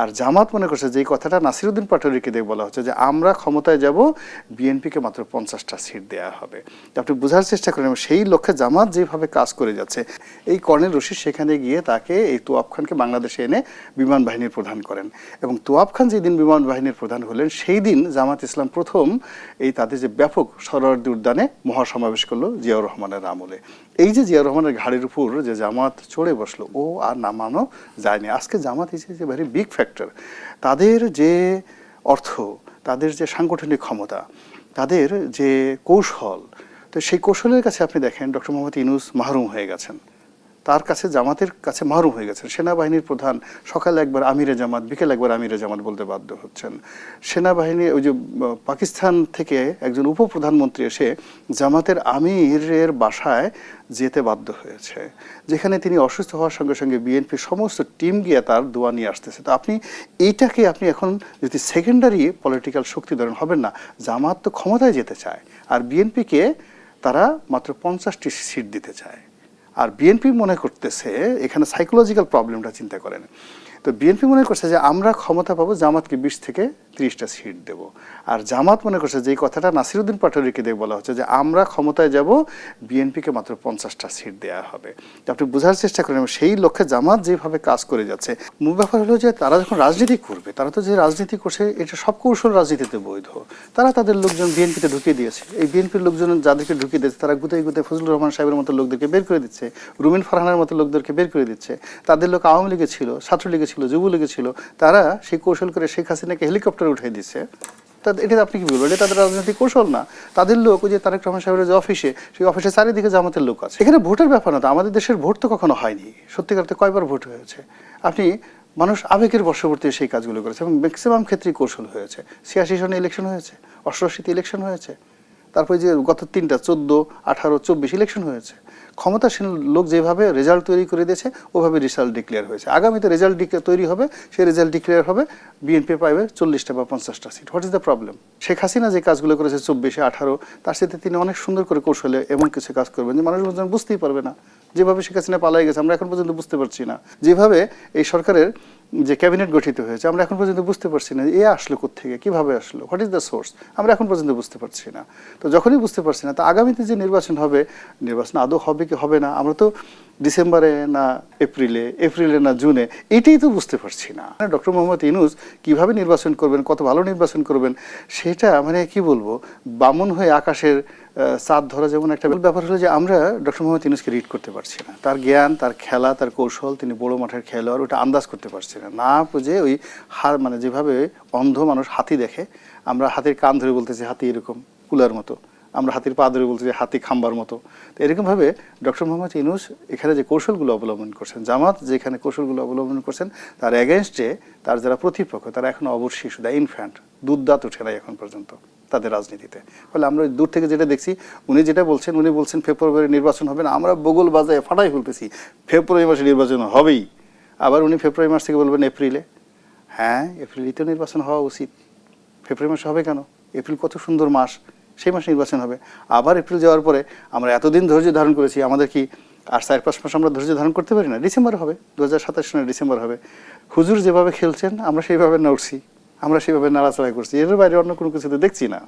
আর জামাত মনে করছে যে কথাটা নাসিরুদ্দিন পাটোয়ারিকে দিয়ে বলা হচ্ছে যে আমরা ক্ষমতায় যাব, বিএনপিকে মাত্র পঞ্চাশটা সিট দেওয়া হবে। আপনি বোঝার চেষ্টা করেন সেই লক্ষ্যে জামাত যেভাবে কাজ করে যাচ্ছে, এই কর্নেল রশিদ সেখানে গিয়ে তাকে এই তোয়াব খানকে বাংলাদেশে এনে বিমান বাহিনীর প্রধান করেন। এবং তোয়াব খান যেদিন বিমান বাহিনীর প্রধান হলেন সেই দিন জামাত ইসলাম প্রথম এই তাদের যে ব্যাপক সরারদি উদ্যানে মহাসমাবেশ করল জিয়াউর রহমানের আমলে। এই যে জিয়াউর রহমানের ঘাড়ির উপর যে জামাত চড়ে বসল, ও আর নামানো যায়নি। আজকে Jamaat is a very big factor তাদের যে অর্থ, তাদের যে সাংগঠনিক ক্ষমতা, তাদের যে কৌশল, তো সেই কৌশলের কাছে আপনি দেখেন ডক্টর মোহাম্মদ ইনুস মাহরুম হয়ে গেছেন। তার কাছে জামাতের কাছে মাহরুম হয়ে গেছেন। সেনাবাহিনীর প্রধান সকালে একবার আমিরে জামাত, বিকেল একবার আমিরে জামাত বলতে বাধ্য হচ্ছেন। সেনাবাহিনী ওই যে পাকিস্তান থেকে একজন উপপ্রধানমন্ত্রী এসে জামাতের আমিরের বাসায় যেতে বাধ্য হয়েছে। যেখানে তিনি অসুস্থ হওয়ার সঙ্গে সঙ্গে বিএনপির সমস্ত টিম গিয়ে তার দোয়া নিয়ে আসতেছে। তো আপনি এইটাকে আপনি এখন যদি সেকেন্ডারি পলিটিক্যাল শক্তি ধরেন, হবেন না। জামাত তো ক্ষমতায় যেতে চায়। আর বিএনপিকে তারা মাত্র পঞ্চাশটি সিট দিতে চায়। আর বিএনপি মনে করতেছে এখানে সাইকোলজিক্যাল প্রবলেমটা চিন্তা করেন। তো বিএনপি মনে করছে যে আমরা ক্ষমতা পাবো জামাতকে বিশ থেকে ত্রিশটা সিট দেব। আর জামাত মনে করছে যে এই কথাটা নাসিরুদ্দিন পাটোয়ারিকে দিয়ে বলা হচ্ছে যে আমরা ক্ষমতায় যাব, বিএনপিকে মাত্র পঞ্চাশটা সিট দেওয়া হবে। তো আপনি বোঝার চেষ্টা করেন সেই লক্ষ্যে জামাত যেভাবে কাজ করে যাচ্ছে, মূল ব্যাপার হলো যে তারা যখন রাজনীতি করবে, তারা তো যে রাজনীতি করছে, এটা সব কৌশল রাজনীতিতে বৈধ। তারা তাদের লোকজন বিএনপিতে ঢুকিয়ে দিয়েছে। এই বিএনপির লোকজন যাদেরকে ঢুকিয়ে দিয়েছে, তারা গুতে গুতে ফজলুর রহমান সাহেবের মতো লোকদেরকে বের করে দিচ্ছে, রুমিন ফারহানের মতো লোকদেরকে বের করে দিচ্ছে। তাদের লোক আওয়ামী লীগে ছিল, ছাত্রলীগে ছিল যুবলীগে ছিল তারা সেই কৌশল করে শেখ হাসিনাকে হেলিকপ্টারে উঠিয়ে দিচ্ছে। এটা আপনি কি বলবেন? এটা তাদের রাজনৈতিক কৌশল না। তাদের লোক, ওই যে তারেক রহমান সাহেবের যে অফিসে, সেই অফিসে চারিদিকে জামাতের লোক আছে। এখানে ভোটের ব্যাপার না তো, আমাদের দেশের ভোট তো কখনো হয়নি। সত্যিকারতে কয়বার ভোট হয়েছে? আপনি মানুষ আবেগের বর্ষবর্তী সেই কাজগুলো করেছে এবং ম্যাক্সিমাম ক্ষেত্রেই কৌশল হয়েছে। ছিয়াশি সনে ইলেকশন হয়েছে, অষ্টআশিতে ইলেকশন হয়েছে। তারপরে যে গত তিনটা, চোদ্দ, আঠারো, চব্বিশ ইলেকশন হয়েছে। ক্ষমতাসীন লোক যেভাবে রেজাল্ট তৈরি করে দিয়েছে, ওভাবে রেজাল্ট ডিক্লেয়ার হয়েছে। আগামীতে রেজাল্ট তৈরি হবে, সেই রেজাল্ট ডিক্লেয়ার হবে বিএনপি পাইবে চল্লিশটা বা পঞ্চাশটা seat what is the problem Sheikh Hasina যে কাজগুলো করেছে চব্বিশে আঠারো, তার সাথে তিনি অনেক সুন্দর করে কৌশলে এমন কিছু কাজ করবেন যে মানুষ বুঝবেন বুঝতেই পারবে না। যেভাবে শেখ হাসিনা পালাই গেছে, আমরা এখন পর্যন্ত বুঝতে পারছি না। যেভাবে এই সরকারের যে ক্যাবিনেট গঠিত হয়েছে, আমরা এখন পর্যন্ত বুঝতে পারছি না এ আসলো থেকে কীভাবে আসলো, হোয়াট ইজ দ্য সোর্স, আমরা এখন পর্যন্ত বুঝতে পারছি না। তো যখনই বুঝতে পারছি না, তো আগামীতে যে নির্বাচন হবে, নির্বাচন আদৌ হবে কি হবে না, আমরা তো ডিসেম্বরে না এপ্রিলে এপ্রিলে না জুনে, এটাই তো বুঝতে পারছি না। ডক্টর মোহাম্মদ ইনুস কীভাবে নির্বাচন করবেন, কত ভালো নির্বাচন করবেন, সেটা মানে কি বলব, বামন হয়ে আকাশের চাঁদ ধরা যেমন একটা ব্যাপার হলো যে আমরা ডক্টর মোহাম্মদ ইনুসকে রিড করতে পারছি না। তার জ্ঞান, তার খেলা, তার কৌশল, তিনি বড় মাঠের খেলোয়াড়, ওটা আন্দাজ করতে পারছি না। না বুঝে ওই হার মানে যেভাবে অন্ধ মানুষ হাতি দেখে, আমরা হাতির কান ধরে বলতেছি হাতি এরকম, কুলার মতো। আমরা হাতির পা ধরে বলছি যে হাতি খাম্বার মতো। তো এরকমভাবে ডক্টর মোহাম্মদ ইনুস এখানে যে কৌশলগুলো অবলম্বন করছেন, জামাত যেখানে কৌশলগুলো অবলম্বন করছেন, তার এগেনস্টে তার যারা প্রতিপক্ষ, তারা এখন অবশ্য শিশু দ্য ইনফ্যান্ট দুধদাত উঠে নাই এখন পর্যন্ত তাদের রাজনীতিতে। ফলে আমরা দূর থেকে যেটা দেখছি, উনি যেটা বলছেন, উনি বলছেন ফেব্রুয়ারি নির্বাচন হবে না, আমরা বগল বাজায় ফাটাই ফেলতেছি, ফেব্রুয়ারি মাসে নির্বাচন হবেই। আবার উনি ফেব্রুয়ারি মাস থেকে বলবেন এপ্রিলে। হ্যাঁ এপ্রিলেই তো নির্বাচন হওয়া উচিত। ফেব্রুয়ারি মাসে হবে কেন? এপ্রিল কত সুন্দর মাস। সেই মাসে নির্বাচন হবে। আবার এপ্রিল যাওয়ার পরে আমরা এতদিন ধৈর্য ধারণ করেছি, আমাদের কি আর চার পাঁচ মাস আমরা ধৈর্য ধারণ করতে পারি না? ডিসেম্বর হবে দু হাজার সাতাশ সনের ডিসেম্বর হবে। হুজুর যেভাবে খেলছেন, আমরা সেইভাবে নড়ছি, আমরা সেইভাবে নাড়াচাড়া করছি। এর বাইরে অন্য কোনো কিছু তো দেখছি না।